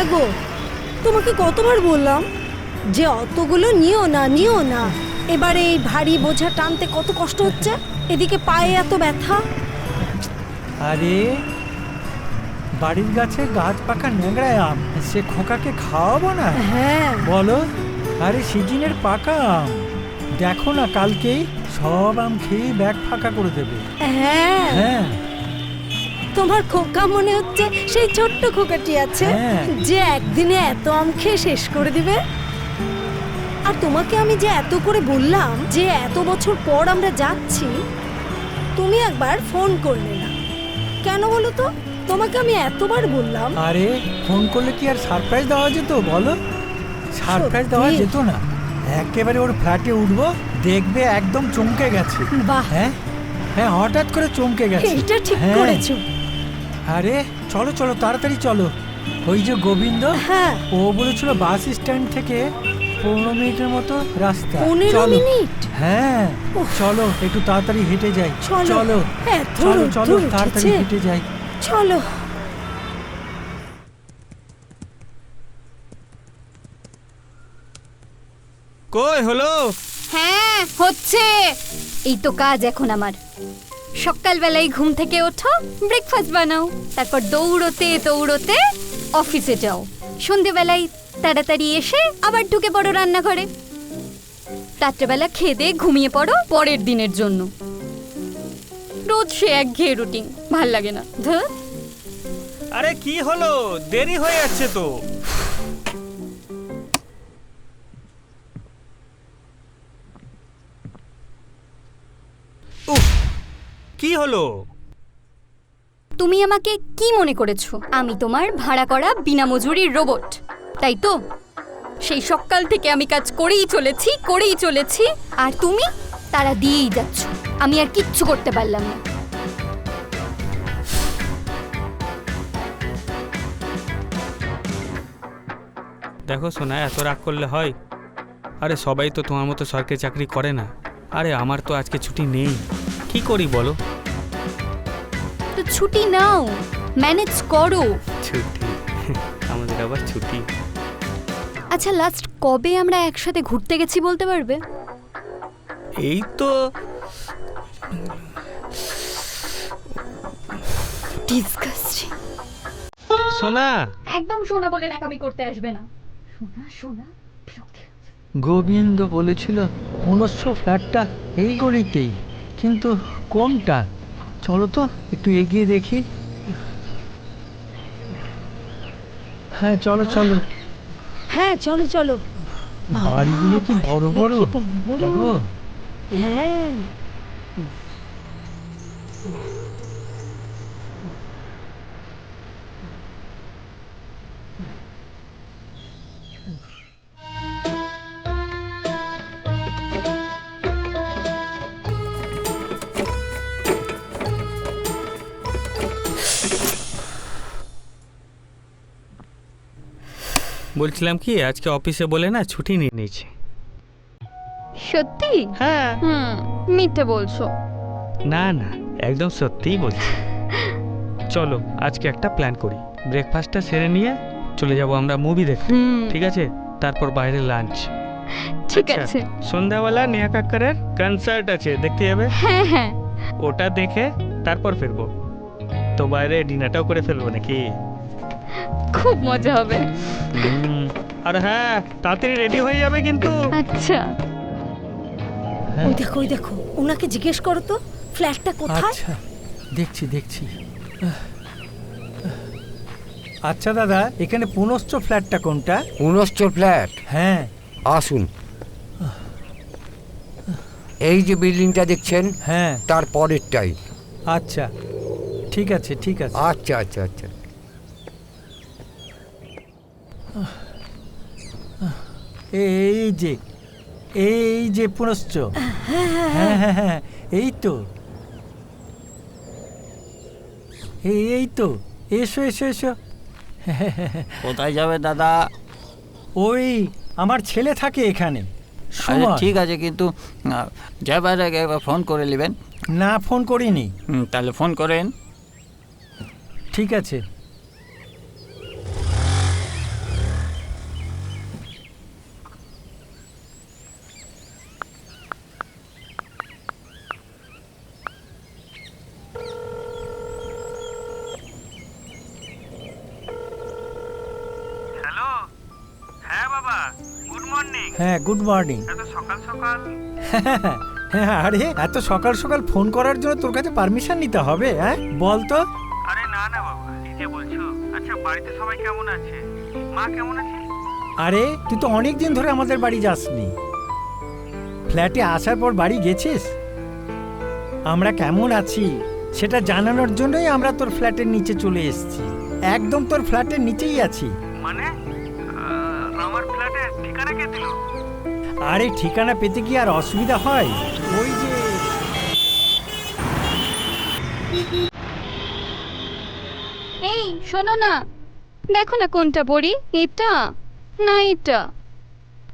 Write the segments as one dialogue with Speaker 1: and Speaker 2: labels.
Speaker 1: হ্যাঁ গো তোমাকে কতবার বললাম যে অতগুলো নিও না নিও না। এবারে এই ভারী বোঝা টানতে কত কষ্ট হচ্ছে? এদিকে পায়ে এত ব্যথা।
Speaker 2: আরে বাড়ির গাছে গাছ পাকা ন্যাংরায় আম সে খোকাকে খাওয়াবো না?
Speaker 1: হ্যাঁ।
Speaker 2: বলো আরে সিজিনের পাকা আম। দেখো না কালকেই সব আম খেয়ে ব্যাগ ফাঁকা করে দেবে।
Speaker 1: হ্যাঁ।
Speaker 2: হ্যাঁ।
Speaker 1: তোমার খোকা মনে হচ্ছে সেই ছোট্ট খোকাটি আছে
Speaker 2: হ্যাঁ।
Speaker 1: যে একদিনে এত আম খেয়ে শেষ করে দিবে। আর তোমাকে আমি যে এত করে বললাম যে এত বছর পর আমরা যাচ্ছি তুমি একবার ফোন করলে না। কেন বলো তো? তোমাকে আমি এতবার বললাম।
Speaker 2: আরে ফোন করলে কি আর সারপ্রাইজ দেওয়া যেত বলো? সারপ্রাইজ দেওয়া
Speaker 1: সত্যি?
Speaker 2: যেত না। একেবারে ওর ফ্ল্যাটে উঠবো দেখবে একদম চমকে গেছে।
Speaker 1: বাহ।
Speaker 2: হ্যাঁ? হ্যাঁ হঠাৎ করে চমকে গেছে।
Speaker 1: এটা ঠিক
Speaker 2: হ্যাঁ।
Speaker 1: করেছ।
Speaker 2: আরে চলো চলো তাড়াতাড়ি চলো। ওই যে গোবিন্দ
Speaker 1: হ্যাঁ।
Speaker 2: ও বলেছিল বাস স্ট্যান্ড থেকে পনেরো মিনিটের মতো রাস্তা।
Speaker 1: পনেরো
Speaker 2: চলো।
Speaker 1: মিনিট?
Speaker 2: হ্যাঁ। চলো একটু তাড়াতাড়ি হেঁটে যাই।
Speaker 1: চলো।
Speaker 2: চলো।
Speaker 1: হ্যাঁ,
Speaker 2: চলো চলো তাড়াতাড়ি। হেঁটে যাই।
Speaker 1: চলো।
Speaker 3: কই হলো?
Speaker 4: হ্যাঁ হচ্ছে। এই তো কাজ এখন আমার। সকালবেলায় ঘুম থেকে ওঠো ব্রেকফাস্ট বানাও, তারপর দৌড়তে দৌড়তে অফিসে যাও। সন্ধেবেলায় তাড়াতাড়ি এসে আবার ঢুকে পড়ো রান্নাঘরে। রাত্রেবেলা খেয়ে দিয়ে ঘুমিয়ে পড়ো পরের দিনের জন্য। রোজ সে একঘেয়ে রুটিন ভালো লাগে না। ধুর।
Speaker 3: আরে কি হলো? দেরি হয়ে যাচ্ছে তো। হলো?
Speaker 4: তুমি আমাকে কি মনে করেছ? আমি তোমার ভাড়া করা বিনা মজুরির রোবট। তাই তো? সেই সকাল থেকে আমি কাজ করেই চলেছি করেই চলেছি। আর তুমি? তারা দিয়েই যাচ্ছ। আমি আর কিচ্ছু করতে পারলাম না।
Speaker 3: দেখো সোনা এত রাগ করলে হয়? আরে সবাই তো তোমার মতো সরকারি চাকরি করে না। আরে আমার তো আজকে ছুটি নেই। কি করি বলো?
Speaker 4: তো ছুটি নাও ম্যানেজ করো।
Speaker 3: ছুটি আমাদের আবার ছুটি।
Speaker 4: আচ্ছা লাস্ট কবে আমরা একসাথে ঘুরতে গেছি বলতে পারবে?
Speaker 3: এই তো
Speaker 4: ডিসকাস্টিং
Speaker 3: সোনা।
Speaker 4: একদম সোনা বলে নাকামি করতে আসবে না। সোনা সোনা
Speaker 2: গোবিন্দ বলেছিল মনস্য ফ্ল্যাটটা এই গলিতেই কিন্তু কোনটা? চলো তো একটু এগিয়ে দেখি। হ্যাঁ চলো চলো।
Speaker 1: হ্যাঁ চলো চলো।
Speaker 2: বাড়িগুলো কি বড় বড়? দেখো
Speaker 1: হ্যাঁ।
Speaker 3: বলছিলাম কি আজকে অফিসে বলে না ছুটি নিয়ে নিয়েছি।
Speaker 4: সত্যি?
Speaker 3: হ্যাঁ।
Speaker 4: হুম মিথ্যে বলছো।
Speaker 3: না না একদম সত্যিই বলছি। চলো আজকে একটা প্ল্যান করি। ব্রেকফাস্টটা সেরে নিয়ে চলে যাব আমরা মুভি দেখতে। ঠিক আছে? তারপর বাইরে লাঞ্চ
Speaker 4: ঠিক আছে।
Speaker 3: সন্ধ্যাবেলা নেহা কাক্কারের কনসার্ট আছে দেখতে যাবে?
Speaker 4: হ্যাঁ হ্যাঁ।
Speaker 3: ওটা দেখে তারপর ফিরবো। তো বাইরে ডিনারটাও করে ফেলব নাকি?
Speaker 4: খুব মজা হবে।
Speaker 3: আর হ্যাঁ তাড়াতাড়ি রেডি হয়ে যাবে কিন্তু।
Speaker 4: আচ্ছা।
Speaker 1: ওই দেখো ওই দেখো ওনাকে জিজ্ঞেস করো তো ফ্ল্যাটটা কোথায়?
Speaker 2: আচ্ছা দেখছি দেখছি। আচ্ছা দাদা এখানে পুনশ্চ ফ্ল্যাটটা কোনটা?
Speaker 5: উনশ্চ ফ্ল্যাট?
Speaker 2: হ্যাঁ।
Speaker 5: আসুন। এই যে বিল্ডিংটা দেখছেন
Speaker 2: হ্যাঁ।
Speaker 5: তার পরেরটাই।
Speaker 2: আচ্ছা ঠিক আছে ঠিক আছে।
Speaker 5: আচ্ছা আচ্ছা আচ্ছা।
Speaker 2: এই যে এই যে পুনশ্চ। হ্যাঁ হ্যাঁ হ্যাঁ এই তো। এই তো এসো এসো এসো।
Speaker 6: কোথায় যাবে দাদা?
Speaker 2: ওই আমার ছেলে থাকে এখানে
Speaker 6: আরে ঠিক আছে কিন্তু যাবার আগে একবার ফোন করে নেবেন।
Speaker 2: না ফোন করিনি।
Speaker 6: তাহলে ফোন করেন।
Speaker 2: ঠিক আছে।
Speaker 3: Good morning. এত সকাল সকাল?
Speaker 2: হ্যাঁ আরে এত সকাল সকাল ফোন করার জন্য তোর কাছে পারমিশন নিতে হবে হ্যাঁ? বল তো।
Speaker 3: আরে না না বাবা বলছো। আচ্ছা বাড়িতে সবাই কেমন আছে? মা কেমন আছে?
Speaker 2: আরে তুই তো অনেক দিন ধরে আমাদের বাড়ি যাসনি। ফ্ল্যাটে আসার পর বাড়ি গেছিস? আমরা কেমন আছি? সেটা জানানোর জন্যই আমরা তোর ফ্ল্যাটের নিচে চলে এসেছি। একদম তোর ফ্ল্যাটের নিচেই আছি।
Speaker 3: মানে?
Speaker 2: আরে ঠিকানা পেতে কি আর অসুবিধা হয়? ওই যে
Speaker 4: এই শোনো না। দেখো না কোনটা পড়ি এটা না এটা।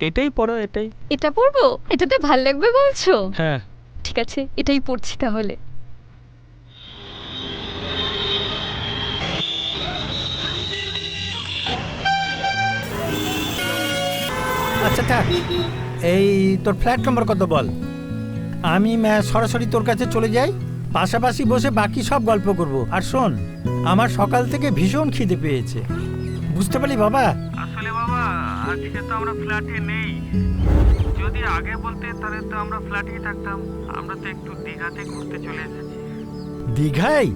Speaker 3: এটাই পড়ো এটাই।
Speaker 4: এটা পড়ব? এটাতে ভালো লাগবে বলছো?
Speaker 3: হ্যাঁ।
Speaker 4: ঠিক আছে এটাই পড়ছি তাহলে।
Speaker 2: আচ্ছা থাক। এই তোর ফ্ল্যাট নম্বর কত বল? আমি সরাসরি তোর কাছে চলে যাই পাশাপাশি বসে বাকি সব গল্প করব। আর শোন আমার সকাল থেকে ভীষণ খিদে পেয়েছে। বুঝতে পারলি বাবা?
Speaker 3: আসলে বাবা আজকে তো আমরা ফ্ল্যাটে নেই। যদি আগে বলতে তাহলে তো আমরা ফ্ল্যাটেই থাকতাম। আমরা তো একটু দীঘাতে ঘুরতে চলে এসেছি।
Speaker 2: দীঘায়?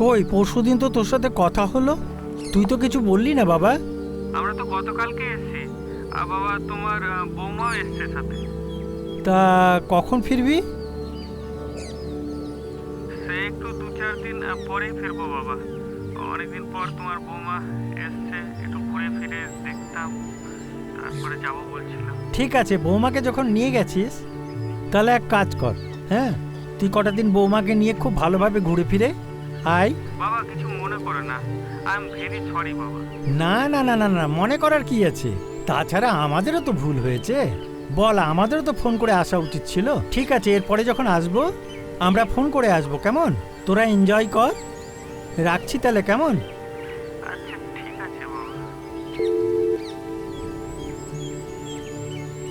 Speaker 2: কই পরশুদিন তো তোর সাথে কথা হলো? তুই তো কিছু বললি না বাবা।
Speaker 3: আমরা তো গতকালকে এসেছি। আর বাবা তোমার বৌমাও এসছে সাথে।
Speaker 2: তা কখন ফিরবি?
Speaker 3: সে একটু দু চার দিন পরেই ফিরবো বাবা। অনেকদিন পর তোমার বৌমা এসছে একটু ঘুরে ফিরে দেখতাম তারপরে যাব বলছিলাম।
Speaker 2: ঠিক আছে বৌমাকে যখন নিয়ে গেছিস তাহলে এক কাজ কর হ্যাঁ? তুই কটা দিন বৌমাকে নিয়ে খুব ভালোভাবে ঘুরে ফিরে আয়।
Speaker 3: বাবা কিছু মনে করো না আই এম ভেরি সরি বাবা।
Speaker 2: না না না না না মনে করার কি আছে? তাছাড়া আমাদেরও তো ভুল হয়েছে। বল আমাদেরও তো ফোন করে আসা উচিত ছিল। ঠিক আছে এরপরে যখন আসব আমরা ফোন করে আসব কেমন? তোরা এনজয় কর। রাখছি তাহলে কেমন?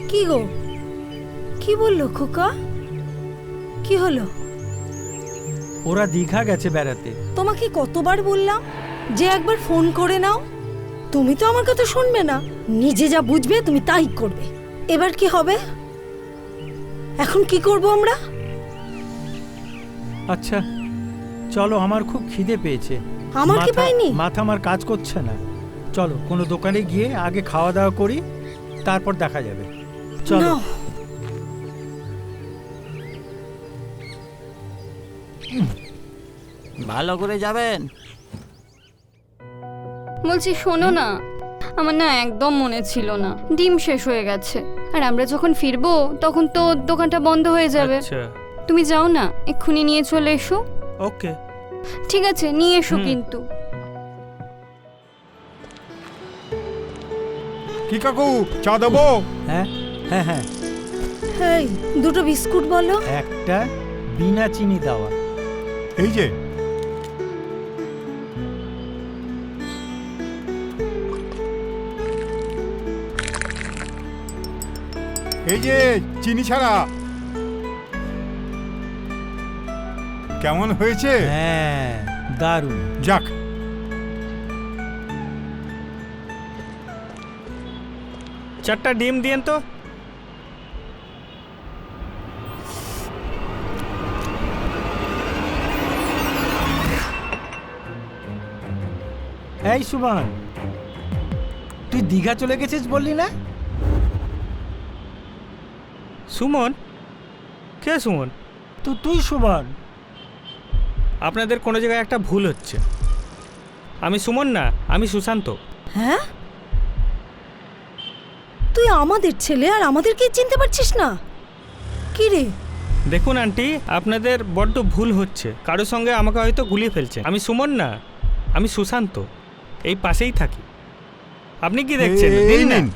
Speaker 1: কি গো? কি বলল খোকা? কি হলো?
Speaker 2: ওরা দীঘা গেছে বেড়াতে।
Speaker 1: তোমাকে কতবার বললাম যে একবার ফোন করে নাও? তুমি তো আমার কথা শুনবে না। নিজে যা বুঝবে তুমি তাই করবে। এবার কি হবে? এখন কি করব আমরা?
Speaker 2: আচ্ছা চলো আমার খুব খিদে পেয়েছে।
Speaker 1: আমার কি
Speaker 2: মাথা-
Speaker 1: পাইনি?
Speaker 2: মাথা আমার কাজ করছে না। চলো কোনো দোকানে গিয়ে আগে খাওয়া দাওয়া করি তারপর দেখা যাবে। চলো।
Speaker 1: নাও।
Speaker 6: ভালো করে যাবেন?
Speaker 4: বলছি শোনো না। আমার না একদম মনে ছিল না। ডিম শেষ হয়ে গেছে। আর আমরা যখন ফিরবো তখন তো দোকানটা বন্ধ হয়ে যাবে।
Speaker 3: আচ্ছা।
Speaker 4: তুমি যাও না এক্ষুনি নিয়ে চলে এসো।
Speaker 3: ওকে।
Speaker 4: ঠিক আছে নিয়ে এসো কিন্তু।
Speaker 7: কি কাকু চা দেবো?
Speaker 2: হ্যাঁ হ্যাঁ হ্যাঁ।
Speaker 1: এই দুটো বিস্কুট বলো।
Speaker 2: একটা বিনা চিনি দেওয়া।
Speaker 7: এই যে এই যে চিনি ছাড়া। কেমন হয়েছে?
Speaker 2: হ্যাঁ দারুণ।
Speaker 7: যাক।
Speaker 3: চারটা ডিম দিয়েন তো।
Speaker 2: এই সুমন তুই দীঘা চলে গেছিস বললি না?
Speaker 3: সুমন? কে সুমন?
Speaker 2: তো তুই সুমন।
Speaker 3: আপনাদের কোনো জায়গায় একটা ভুল হচ্ছে। আমি সুমন না আমি সুশান্ত।
Speaker 1: হ্যাঁ? তুই আমাদের ছেলে আর আমাদেরকে চিনতে পারছিস না? কি রে?
Speaker 3: দেখুন আন্টি আপনাদের বড্ড ভুল হচ্ছে। কারোর সঙ্গে আমাকে হয়তো গুলিয়ে ফেলছে। আমি সুমন না আমি সুশান্ত। এই পাশেই থাকি। আপনি কি দেখছেন? দিন
Speaker 7: নিন।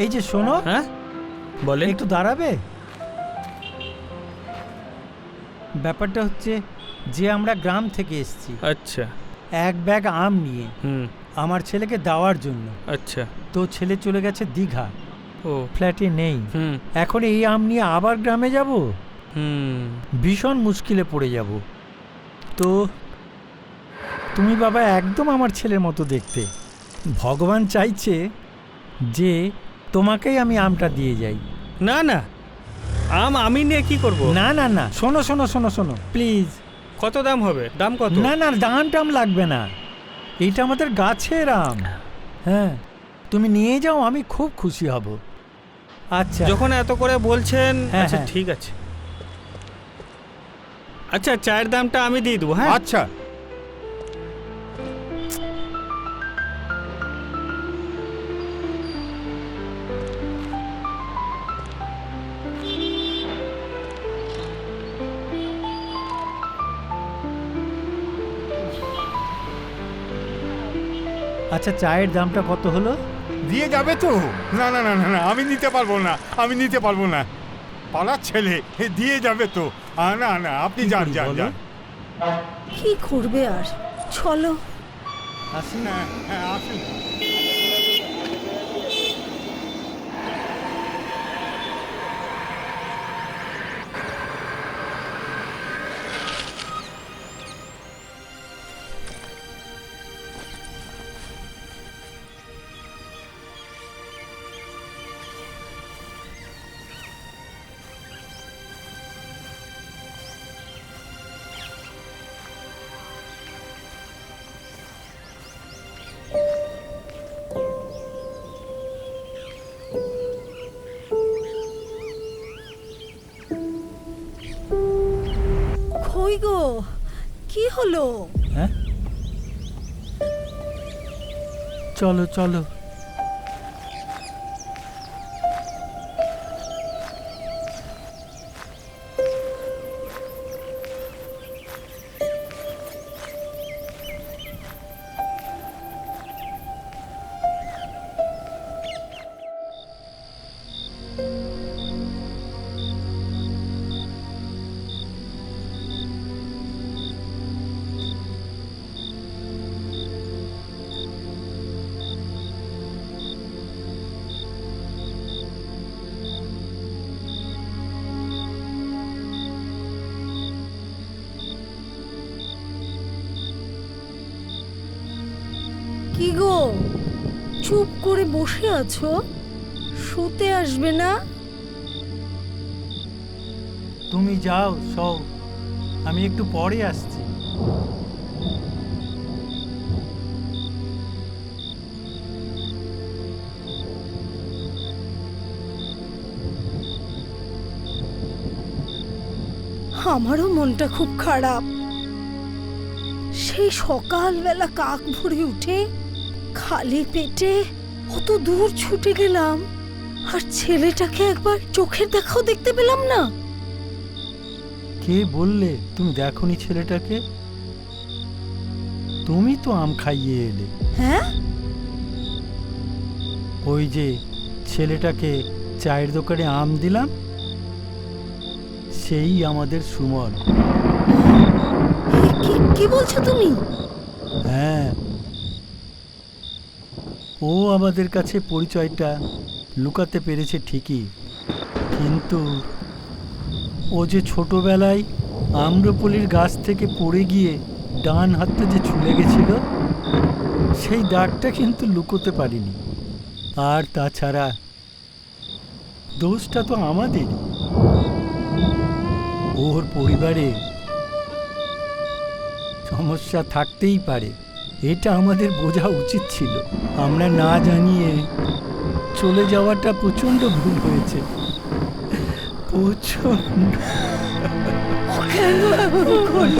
Speaker 2: এই যে শোনো।
Speaker 3: হ্যাঁ? বলেন।
Speaker 2: একটু দাঁড়াবে? ব্যাপারটা হচ্ছে যে আমরা গ্রাম থেকে এসেছি।
Speaker 3: আচ্ছা।
Speaker 2: এক ব্যাগ আম নিয়ে
Speaker 3: হুম।
Speaker 2: আমার ছেলেকে দেওয়ার জন্য।
Speaker 3: আচ্ছা।
Speaker 2: তো ছেলে চলে গেছে দীঘা।
Speaker 3: ও।
Speaker 2: ফ্ল্যাটে নেই।
Speaker 3: হুম।
Speaker 2: এখন এই আম নিয়ে আবার গ্রামে যাব?
Speaker 3: হুম।
Speaker 2: ভীষণ মুশকিলে পড়ে যাব। তো তুমি বাবা একদম আমার ছেলের মতো দেখতে। ভগবান চাইছে যে তোমাকেই আমি আমটা দিয়ে যাই।
Speaker 3: না না। আম আমি নিয়ে কি করব?
Speaker 2: না না না। শোনো শোনো শোনো শোনো। প্লিজ।
Speaker 3: কত দাম হবে? দাম কত?
Speaker 2: না না দাম টাম লাগবে না। এইটা আমাদের গাছের আম। হ্যাঁ। তুমি নিয়ে যাও আমি খুব খুশি হব। আচ্ছা।
Speaker 3: যখন এত করে বলছেন
Speaker 2: হ্যাঁ,
Speaker 3: আচ্ছা
Speaker 2: হ্যাঁ।
Speaker 3: ঠিক আছে। আচ্ছা চায়ের দামটা আমি দিয়ে দেবো হ্যাঁ?
Speaker 7: আচ্ছা।
Speaker 2: আচ্ছা চায়ের দামটা কত হলো?
Speaker 7: দিয়ে যাবে তো। না না না না না আমি নিতে পারব না আমি নিতে পারব না। পালার ছেলে হে দিয়ে যাবে তো। আ, না না আপনি যান যান? যান।
Speaker 1: কি করবে আর? চলো।
Speaker 2: আসুন
Speaker 7: না হ্যাঁ আসুন
Speaker 1: গো কি হলো?
Speaker 2: হ্যাঁ? চলো চলো।
Speaker 1: করে বসে আছো? শুতে আসবে না?
Speaker 2: তুমি যাও সব আমি একটু পরে আসছি।
Speaker 1: আমারও মনটা খুব খারাপ। সেই সকালবেলা কাক ভরে উঠে খালি পেটে কত দূর ছুটে গেলাম আর ছেলেটাকে একবার চোখের দেখাও দেখতে পেলাম না।
Speaker 2: কে বললে তুমি দেখনি ছেলেটাকে? তুমি তো আম খাইয়ে এলে।
Speaker 1: হ্যাঁ?
Speaker 2: ওই যে ছেলেটাকে চায়ের দোকানে আম দিলাম সেই আমাদের সুমন।
Speaker 1: কি বলছো তুমি?
Speaker 2: হ্যাঁ ও আমাদের কাছে পরিচয়টা লুকাতে পেরেছে ঠিকই। কিন্তু ও যে ছোটবেলায় আম্রপলির গাছ থেকে পড়ে গিয়ে ডান হাতটা যে ছুলে গেছিল, সেই দাগটা কিন্তু লুকোতে পারিনি। আর তাছাড়া দোষটা তো আমাদেরই। ওর পরিবারে সমস্যা থাকতেই পারে। এটা আমাদের বোঝা উচিত ছিল আমরা না জানিয়ে চলে যাওয়াটা প্রচণ্ড ভুল হয়েছে
Speaker 1: করল